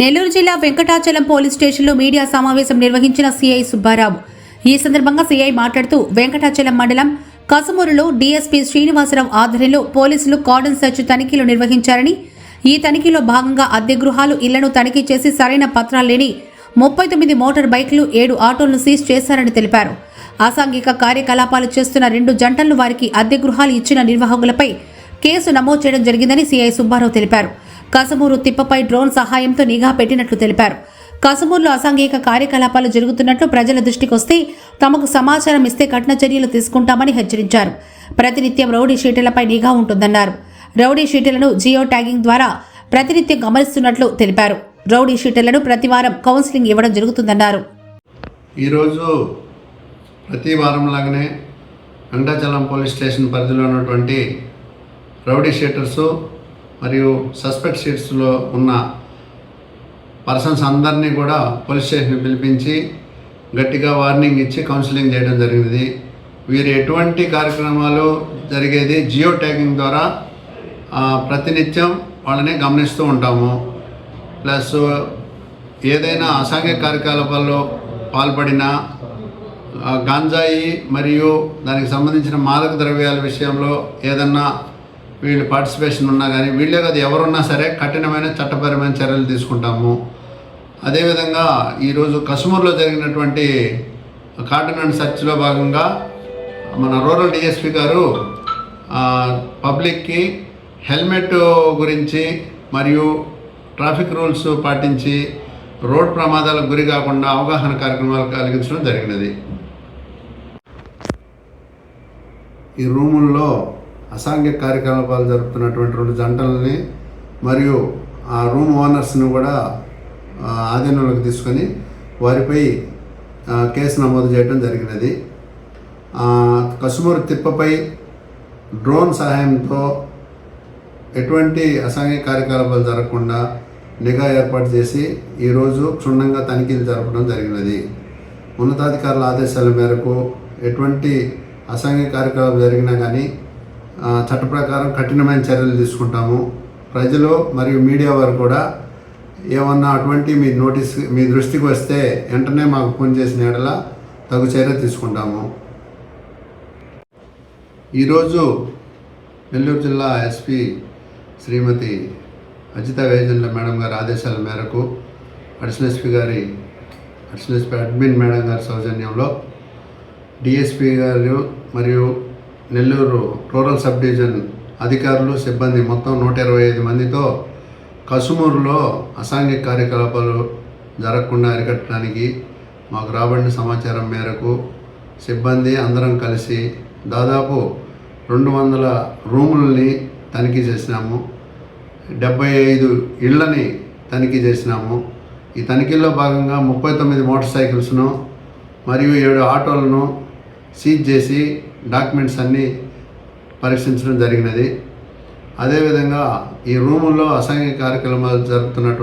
నెల్లూరు జిల్లా వెంకటాచలం పోలీస్ స్టేషన్లో మీడియా సమావేశం నిర్వహించిన సీఐ సుబ్బారావు. ఈ సందర్భంగా సీఐ మాట్లాడుతూ వెంకటాచలం మండలం కసుమూరులో డీఎస్పీ శ్రీనివాసరావు ఆధ్వర్యంలో పోలీసులు కార్డన్ సెర్చ్ తనిఖీలు నిర్వహించారని ఈ తనిఖీలో భాగంగా అద్దె గృహాలు ఇళ్ళను తనిఖీ చేసి సరైన పత్రాలు లేని ముప్పై తొమ్మిది మోటార్ బైక్లు ఏడు ఆటోలను సీజ్ చేశారని తెలిపారు. అసాంఘిక కార్యకలాపాలు చేస్తున్న రెండు జంటలను వారికి అద్దె గృహాలు ఇచ్చిన నిర్వాహకులపై కేసు నమోదు చేయడం జరిగిందని సీఐ సుబ్బారావు తెలిపారు. కసమూరు తిప్పపై డ్రోన్ సహాయంతో నిఘా పెట్టినట్లు తెలిపారు. కసమూరులో అసాంఘిక కార్యకలాపాలు జరుగుతున్నట్లు ప్రజల దృష్టికి వస్తే తమకు సమాచారం ఇస్తే కఠిన చర్యలు తీసుకుంటామని హెచ్చరించారు. ప్రతినిత్యం రౌడీ షీటలపై నిఘా ఉంటుందన్నారు. రౌడీ షీటలను జియో ట్యాగింగ్ ద్వారా ప్రతినిత్యం గమనిస్తున్నట్లు తెలిపారు. రౌడీ షీటర్లను ప్రతివారం కౌన్సిలింగ్ ఇవ్వడం జరుగుతుందన్నారు. ఈరోజు ప్రతి వారం లాగానే పోలీస్ స్టేషన్ పరిధిలో ఉన్నటువంటి రౌడీ షీటర్సు మరియు సస్పెక్ట్ షీట్స్లో ఉన్న పర్సన్స్ అందరినీ కూడా పోలీస్ స్టేషన్ పిలిపించి గట్టిగా వార్నింగ్ ఇచ్చి కౌన్సిలింగ్ చేయడం జరిగింది వీరు ఎటువంటి కార్యక్రమాలు జరిగేది జియో ట్యాగింగ్ ద్వారా ప్రతినిత్యం వాళ్ళని గమనిస్తూ ఉంటాము. ప్లస్ ఏదైనా అసాంఘిక కార్యకలాపాల్లో పాల్పడిన గాంజాయి మరియు దానికి సంబంధించిన మాదక ద్రవ్యాల విషయంలో ఏదన్నా వీళ్ళు పార్టిసిపేషన్ ఉన్నా కానీ వీళ్ళే కాదు ఎవరున్నా సరే కఠినమైన చట్టపరమైన చర్యలు తీసుకుంటాము. అదేవిధంగా ఈరోజు కసుమూరులో జరిగినటువంటి కాటన్ అండ్ సర్చ్లో భాగంగా మన రూరల్ డిఎస్పి గారు పబ్లిక్కి హెల్మెట్ గురించి మరియు ట్రాఫిక్ రూల్స్ పాటించి రోడ్ ప్రమాదాలకు గురి కాకుండా అవగాహన కార్యక్రమాలు కలిగించడం జరిగినది. ఈ రూముల్లో అసాంఘ్య కార్యకలాపాలు జరుపుతున్నటువంటి రెండు జంటలని మరియు ఆ రూమ్ ఓనర్స్ని కూడా ఆధీనంలోకి తీసుకొని వారిపై కేసు నమోదు చేయడం జరిగినది. కసుమూరు తిప్పపై డ్రోన్ సహాయంతో ఎటువంటి అసాంఘిక కార్యకలాపాలు జరగకుండా నిఘా ఏర్పాటు చేసి ఈరోజు క్షుణ్ణంగా తనిఖీలు జరపడం జరిగినది. ఉన్నతాధికారుల ఆదేశాల మేరకు ఎటువంటి అసాంఘిక కార్యకలాపాలు జరిగినా కానీ చట్ట ప్రకారం కఠినమైన చర్యలు తీసుకుంటాము. ప్రజలు మరియు మీడియా వారు కూడా ఏమన్నా అటువంటి మీ నోటీస్ మీ దృష్టికి వస్తే వెంటనే మాకు ఫోన్ చేసిన ఎడల తగు చర్య తీసుకుంటాము. ఈరోజు నెల్లూరు జిల్లా ఎస్పీ శ్రీమతి అజిత వేజన్ల మేడం గారి ఆదేశాల మేరకు అడిషనల్ ఎస్పీ గారి అడిషనల్ ఎస్పీ అడ్మిన్ మేడం గారి సౌజన్యంలో డిఎస్పీ గారు మరియు నెల్లూరు రూరల్ సబ్ డివిజన్ అధికారులు సిబ్బంది మొత్తం నూట ఇరవై ఐదు మందితో కసుమూరులో అసాంఘిక కార్యకలాపాలు జరగకుండా అరికట్టడానికి మాకు రాబడిన సమాచారం మేరకు సిబ్బంది అందరం కలిసి దాదాపు రెండు వందల రూములని తనిఖీ చేసినాము. డెబ్బై ఐదు ఇళ్ళని తనిఖీ చేసినాము. ఈ తనిఖీల్లో భాగంగా ముప్పై తొమ్మిది మోటార్ సైకిల్స్ను మరియు ఏడు ఆటోలను సీజ్ చేసి డాక్యుమెంట్స్ అన్నీ పరీక్షించడం జరిగినది. అదేవిధంగా ఈ రూముల్లో అసాంఘిక కార్యక్రమాలు జరుపుతున్నటువంటి